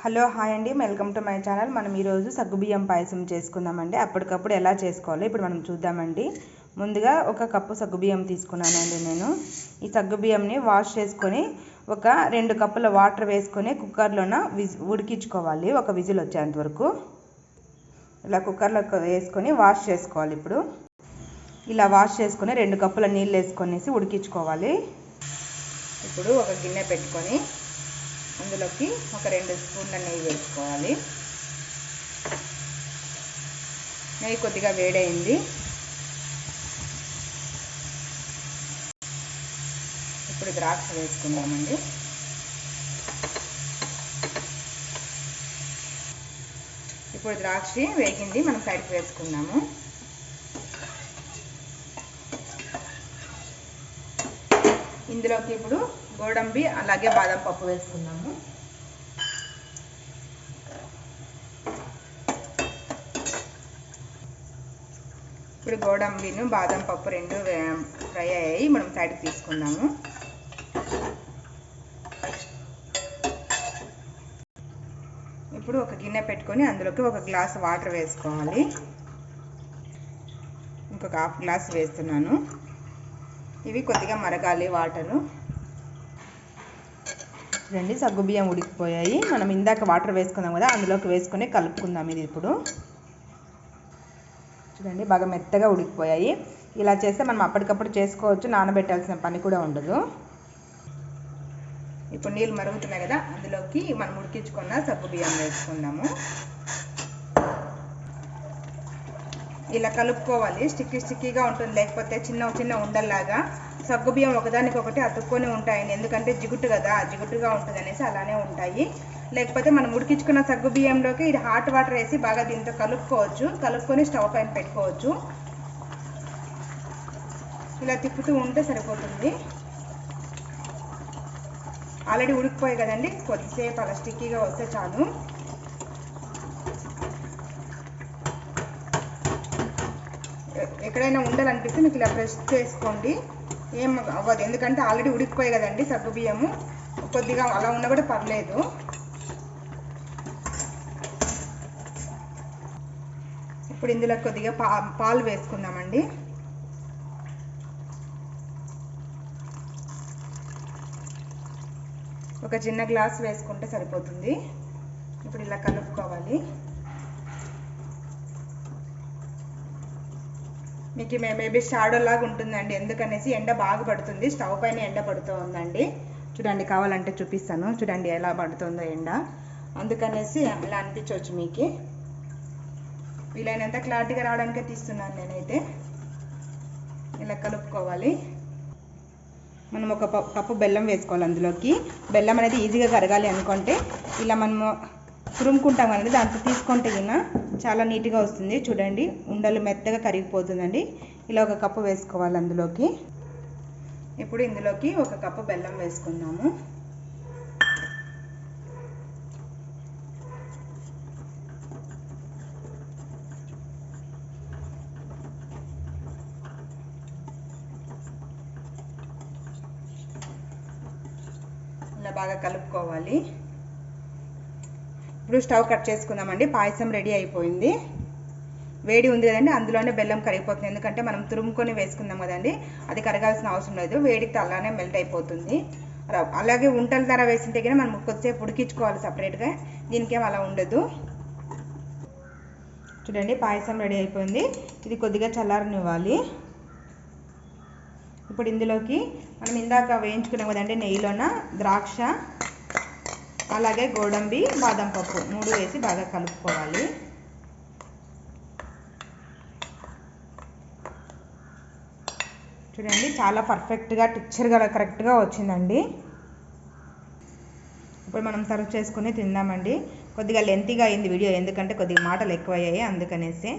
Hello hi అండి. Welcome to my channel. మనం ఈరోజు సగ్గుబియ్యం పాయసం చేసుకుందామండి. అప్పటికప్పుడు ఎలా చేసుకోవాలో ఇప్పుడు మనం చూద్దామండి. ముందుగా ఒక కప్పు సగ్గుబియ్యం తీసుకున్నానండి నేను. ఈ సగ్గుబియ్యంని వాష్ చేసుకొని ఒక రెండు కప్పుల వాటర్ వేసుకొని కుక్కర్లోన విజ్ ఉడికించుకోవాలి. ఒక విజిల్ వచ్చేంత వరకు. ఇలా కుక్కర్లో వేసుకొని వాష్ చేసుకోవాలి ఇప్పుడు. ఇలా వాష్ చేసుకొని రెండు కప్పుల నీళ్ళు వేసుకొనేసి ఉడికించుకోవాలి. ఇప్పుడు ఒక గిన్నె పెట్టుకొని అందులోకి ఒక రెండు స్పూన్ల నెయ్యి వేసుకోవాలి. నెయ్యి కొద్దిగా వేడైంది. ఇప్పుడు ద్రాక్ష వేసుకుందామండి. ఇప్పుడు ద్రాక్ష వేగింది మనం సైడ్కి వేసుకుందాము. ఇందులోకి ఇప్పుడు గోడంబి అలాగే బాదం పప్పు వేసుకున్నాము. ఇప్పుడు గోడంబిను బాదం పప్పు రెండు ఫ్రై అయ్యాయి. మనం సైడ్కి తీసుకుందాము ఇప్పుడు ఒక గిన్నె పెట్టుకొని అందులోకి ఒక గ్లాస్ వాటర్ వేసుకోవాలి. ఇంకొక హాఫ్ గ్లాస్ వేస్తున్నాను. ఇవి కొద్దిగా మరగాలి వాటరు. చూడండి సగ్గుబియ్యం ఉడికిపోయాయి. మనం ఇందాక వాటర్ వేసుకున్నాం కదా అందులోకి వేసుకొని కలుపుకుందాం ఇది ఇప్పుడు. చూడండి బాగా మెత్తగా ఉడికిపోయాయి. ఇలా చేస్తే మనం అప్పటికప్పుడు చేసుకోవచ్చు నానబెట్టాల్సిన పని కూడా ఉండదు. ఇప్పుడు నీళ్ళు మరుగుతున్నాయి కదా అందులోకి మనం ఉడికించుకున్న సగ్గుబియ్యం వేసుకుందాము. ఇలా కలుపుకోవాలి. స్టిక్కీ స్టిక్కీగా ఉంటుంది. లేకపోతే చిన్న చిన్న ఉండల్లాగా సగ్గుబియ్యం ఒకదానికి ఒకటి అతుక్కొని ఉంటాయండి. ఎందుకంటే జిగుటు కదా జిగుటుగా ఉంటుంది అనేసి అలానే ఉంటాయి. లేకపోతే మనం ఉడికించుకున్న సగ్గుబియ్యంలోకి ఇది హాట్ వాటర్ వేసి బాగా దీంతో కలుపుకోవచ్చు. కలుపుకొని స్టవ్ పైన పెట్టుకోవచ్చు. ఇలా తిప్పుతూ ఉంటే సరిపోతుంది. ఆల్రెడీ ఉడికిపోయి కదండి. కొద్దిసేపు అలా స్టిక్కీగా వస్తే చాలు. ఎక్కడైనా ఉండాలనిపిస్తే మీకు ఇలా బ్రష్ చేసుకోండి. ఏం అవ్వదు. ఎందుకంటే ఆల్రెడీ ఉడికిపోయాయి కదండి సగ్గు బియ్యము. కొద్దిగా అలా ఉన్నా కూడా పర్లేదు. ఇప్పుడు ఇందులో కొద్దిగా పా పాలు వేసుకుందామండి. ఒక చిన్న గ్లాస్ వేసుకుంటే సరిపోతుంది. ఇప్పుడు ఇలా కలుపుకోవాలి. మీకు మేబీ షాడో లాగా ఉంటుందండి. ఎందుకనేసి ఎండ బాగా పడుతుంది. స్టవ్ పైన ఎండ పడుతూ ఉందండి. చూడండి కావాలంటే చూపిస్తాను. చూడండి ఎలా పడుతుందో ఎండ. అందుకనేసి ఇలా అనిపించవచ్చు మీకు. వీలైనంత క్లారిటీగా రావడానికే తీస్తున్నాను నేనైతే. ఇలా కలుపుకోవాలి. మనం ఒక కప్పు బెల్లం వేసుకోవాలి అందులోకి. బెల్లం అనేది ఈజీగా కరగాలి అనుకుంటే ఇలా మనము తురుముకుంటాం అనేది దాంట్లో తీసుకుంటే గిన చాలా నీట్గా వస్తుంది. చూడండి ఉండలు మెత్తగా కరిగిపోతుందండి. ఇలా ఒక కప్పు వేసుకోవాలి అందులోకి. ఇప్పుడు ఇందులోకి ఒక కప్పు బెల్లం వేసుకుందాము. ఇలా బాగా కలుపుకోవాలి. ఇప్పుడు స్టవ్ కట్ చేసుకుందామండి. పాయసం రెడీ అయిపోయింది. వేడి ఉంది కదండి అందులోనే బెల్లం కరిగిపోతుంది. ఎందుకంటే మనం తురుముకొని వేసుకుందాం కదండి అది కరగాల్సిన అవసరం లేదు. వేడికి అలానే మెల్ట్ అయిపోతుంది. అలాగే ఉంటల ధర వేసింటే కానీ మనం కొద్దిసేపు ఉడికించుకోవాలి సపరేట్గా దీనికేం అలా ఉండదు. చూడండి పాయసం రెడీ అయిపోయింది. ఇది కొద్దిగా చల్లారనివ్వాలి. ఇప్పుడు ఇందులోకి మనం ఇందాక వేయించుకున్నాం కదండి నెయ్యిలోన ద్రాక్ష అలాగే గోడంబి బాదం పప్పు మూడు వేసి బాగా కలుపుకోవాలి. చూడండి చాలా పర్ఫెక్ట్గా టిక్చర్గా కరెక్ట్గా వచ్చిందండి. ఇప్పుడు మనం సర్వ్ చేసుకుని తిందామండి. కొద్దిగా లెంతీగా అయింది వీడియో ఎందుకంటే కొద్దిగా మాటలు ఎక్కువయ్యాయి అందుకనేసి.